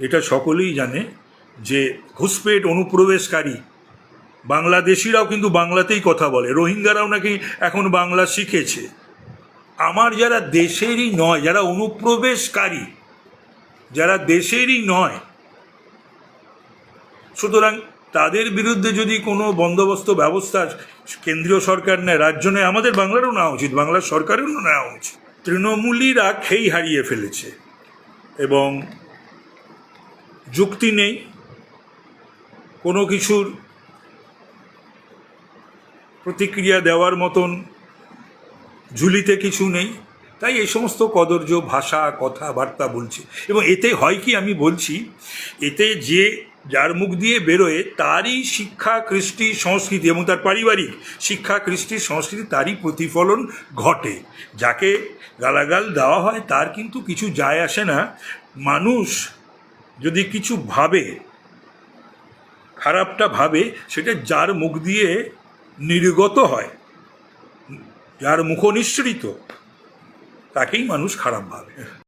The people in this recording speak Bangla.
এটা সকলেই জানে যে ঘুষপেট অনুপ্রবেশকারী। বাংলাদেশিরাও কিন্তু বাংলাতেই কথা বলে, রোহিঙ্গারাও নাকি এখন বাংলা শিখেছে। আমার যারা দেশেরই নয়, যারা অনুপ্রবেশকারী, যারা দেশেরই নয়, সুতরাং তাদের বিরুদ্ধে যদি কোনো বন্দোবস্ত ব্যবস্থা কেন্দ্রীয় সরকার নেয়, রাজ্য নেয়, আমাদের বাংলারও নেওয়া উচিত, বাংলার সরকারেরও নেওয়া উচিত। তৃণমূলীরা খেই হারিয়ে ফেলেছে এবং যুক্তি নেই, কোনো কিছুর প্রতিক্রিয়া দেওয়ার মতন ঝুলিতে কিছু নেই। তাই এই সমস্ত কদর্য, ভাষা, কথাবার্তা বলছে। এবং এতে হয় কি আমি বলছি, এতে যে যার মুখ দিয়ে বেরোয় তারই শিক্ষা, কৃষ্টি, সংস্কৃতি এবং তার পারিবারিক শিক্ষা, কৃষ্টি, সংস্কৃতি তারই প্রতিফলন ঘটে। যাকে গালাগাল দেওয়া হয় তার কিন্তু কিছু যায় আসে না। মানুষ যদি কিছু ভাবে, খারাপটা ভাবে, সেটা যার মুখ দিয়ে নির্গত হয়, যার মুখ নিঃসৃত তাকেই মানুষ খারাপ ভাবে।